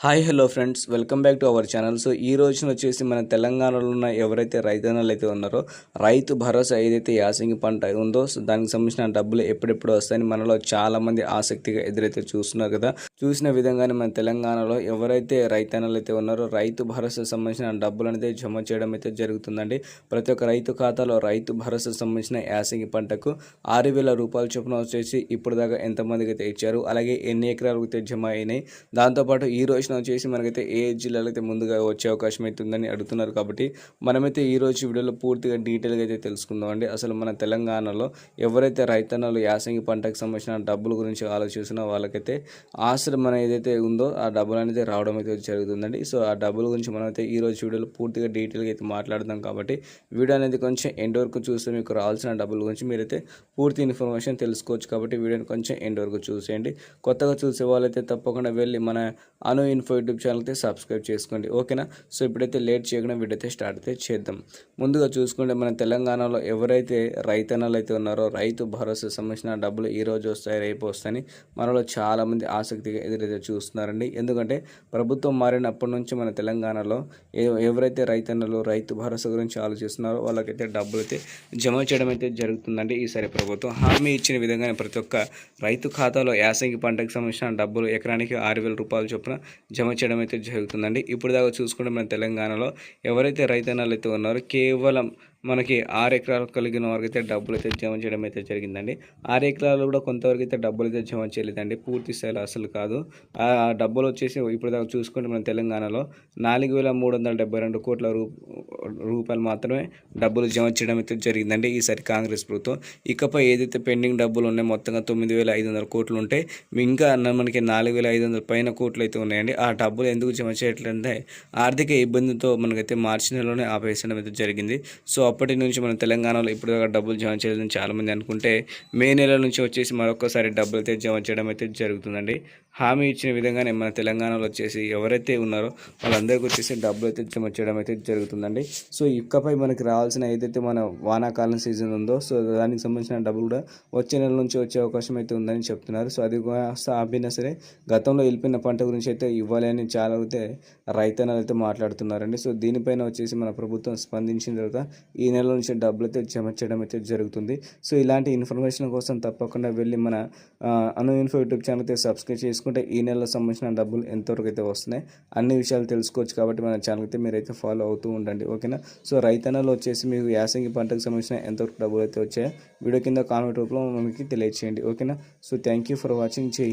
Hi hello friends welcome back to our channel so ఈ రోజున వచ్చేసి మన తెలంగాణలో ఉన్న ఎవరైతే రైతన్నలు అయితే ఉన్నారో రైతు భరోసా ఏదైతే యాసంగి పంట ఉందో సో దానికి సంబంధించిన డబ్బులు ఎప్పుడెప్పుడు వస్తాయని మనలో చాలామంది ఆసక్తిగా ఎదురైతే చూస్తున్నారు కదా. చూసిన విధంగానే మన తెలంగాణలో ఎవరైతే రైతన్నలు అయితే ఉన్నారో రైతు భరోసా సంబంధించిన డబ్బులు అనేది జమ చేయడం అయితే జరుగుతుందండి. ప్రతి ఒక్క రైతు ఖాతాలో రైతు భరోసా సంబంధించిన యాసంగి పంటకు ఆరు వేల రూపాయల చొప్పున వచ్చేసి ఇప్పుడు దాకా ఎంతమందికి అయితే ఇచ్చారు అలాగే ఎన్ని ఎకరాలకు అయితే జమ అయినాయి. దాంతోపాటు ఈ రోజున వచ్చేసి మనకైతే ఏ జిల్లాలో అయితే ముందుగా వచ్చే అవకాశం అయితే ఉందని అడుగుతున్నారు కాబట్టి మనమైతే ఈ రోజు వీడియోలో పూర్తిగా డీటెయిల్గా అయితే తెలుసుకుందాం అండి. అసలు మన తెలంగాణలో ఎవరైతే రైతన్నలు యాసంగి పంటకు సంబంధించిన డబ్బుల గురించి ఆలోచిస్తున్న వాళ్ళకైతే ఆశ్రమం మన ఏదైతే ఉందో ఆ డబ్బులు అనేది రావడం అయితే జరుగుతుందండి. సో ఆ డబ్బుల గురించి మనమైతే ఈ రోజు వీడియోలో పూర్తిగా డీటెయిల్గా అయితే మాట్లాడదాం కాబట్టి వీడియో అనేది కొంచెం ఎండ్ వరకు చూస్తే మీకు రావాల్సిన డబ్బుల గురించి మీరైతే పూర్తి ఇన్ఫర్మేషన్ తెలుసుకోవచ్చు కాబట్టి వీడియోని కొంచెం ఎండ్ వరకు చూసేయండి. కొత్తగా చూసే వాళ్ళైతే తప్పకుండా వెళ్ళి మన అను ఇన్ఫో యూట్యూబ్ ఛానల్ అయితే సబ్స్క్రైబ్ చేసుకోండి. ఓకేనా? సో ఇప్పుడైతే లేట్ చేయకుండా వీడియో అయితే స్టార్ట్ అయితే చేద్దాం. ముందుగా చూసుకుంటే మన తెలంగాణలో ఎవరైతే రైతన్నలు అయితే ఉన్నారో రైతు భరోసా సంబంధించిన డబ్బులు ఈ రోజు వస్తాయి రేపు వస్తాయని మనలో చాలామంది ఆసక్తిగా ఎదురైతే చూస్తున్నారండి. ఎందుకంటే ప్రభుత్వం మారినప్పటి నుంచి మన తెలంగాణలో ఎవరైతే రైతన్నలు రైతు భరోసా గురించి ఆలోచిస్తున్నారో వాళ్ళకైతే డబ్బులు అయితే జమ చేయడం అయితే జరుగుతుందండి ఈసారి ప్రభుత్వం. హామీ ఇచ్చిన విధంగానే ప్రతి ఒక్క రైతు ఖాతాలో యాసంగి పంటకు సంబంధించిన డబ్బులు ఎకరానికి ఆరు వేల రూపాయలు చొప్పున జమ చేయడం అయితే జరుగుతుందండి. ఇప్పుడు దాకా చూసుకుంటే మన తెలంగాణలో ఎవరైతే రైతన్నలు అయితే ఉన్నారో కేవలం మనకి ఆరు ఎకరాలు కలిగిన వారికి అయితే డబ్బులు అయితే జమ చేయడం అయితే జరిగిందండి. ఆరు ఎకరాలు కూడా కొంతవరకు అయితే డబ్బులు అయితే జమ చేయలేదండి. పూర్తి స్థాయిలో అసలు కాదు. ఆ డబ్బులు వచ్చేసి ఇప్పుడు దాకా చూసుకుంటే మన తెలంగాణలో నాలుగు వేల మూడు వందల డెబ్బై రెండు కోట్ల రూ రూపాయలు మాత్రమే డబ్బులు జమ చేయడం అయితే జరిగిందండి ఈసారి కాంగ్రెస్ ప్రభుత్వం. ఇకపై ఏదైతే పెండింగ్ డబ్బులు ఉన్నాయో మొత్తంగా తొమ్మిది వేల ఐదు వందల కోట్లు ఉంటే ఇంకా మనకి నాలుగు వేల ఐదు వందల పైన కోట్లు అయితే ఉన్నాయండి. ఆ డబ్బులు ఎందుకు జమ చేయట్లేదంటే ఆర్థిక ఇబ్బందితో మనకైతే మార్చి నెలలోనే ఆపేసడం అయితే జరిగింది. సో అప్పటి నుంచి మన తెలంగాణలో ఇప్పుడు డబ్బులు జమ చేయలేదని చాలామంది అనుకుంటే మే నెల నుంచి వచ్చేసి మరొకసారి డబ్బులు అయితే జమ చేయడం అయితే జరుగుతుందండి. హామీ ఇచ్చిన విధంగానే మన తెలంగాణలో వచ్చేసి ఎవరైతే ఉన్నారో వాళ్ళందరికీ వచ్చేసి డబ్బులు అయితే జమ చేయడం అయితే జరుగుతుందండి. సో ఇకపై మనకి రావాల్సిన ఏదైతే మన వానాకాలం సీజన్ ఉందో సో దానికి సంబంధించిన డబ్బులు కూడా వచ్చే నెల నుంచి వచ్చే అవకాశం అయితే ఉందని చెప్తున్నారు. సో అది ఆపినా సరే గతంలో వెళ్ళిపోయిన పంట గురించి అయితే ఇవ్వాలి అని చాలా అయితే రైతన్నలు అయితే మాట్లాడుతున్నారండి. సో దీనిపైన వచ్చేసి మన ప్రభుత్వం స్పందించిన తర్వాత ఈ నెల నుంచి డబ్బులు అయితే జమ చేయడం అయితే జరుగుతుంది. సో ఇలాంటి ఇన్ఫర్మేషన్ కోసం తప్పకుండా వెళ్ళి మన అను ఇన్ఫో యూట్యూబ్ ఛానల్ అయితే సబ్స్క్రైబ్ చేసుకుంటే ఈ నెలలో సంబంధించిన డబ్బులు ఎంతవరకు అయితే వస్తున్నాయి అన్ని విషయాలు తెలుసుకోవచ్చు కాబట్టి మన ఛానల్ అయితే మీరైతే ఫాలో అవుతూ ఉండండి. ఓకేనా? సో రైతన్నలు వచ్చేసి మీకు యాసంగి పంటకు సంబంధించిన ఎంతవరకు డబ్బులు అయితే వచ్చాయో వీడియో కింద కామెంట్ రూపంలో మనకి తెలియచేయండి. ఓకేనా? So thank you for watching. చేయి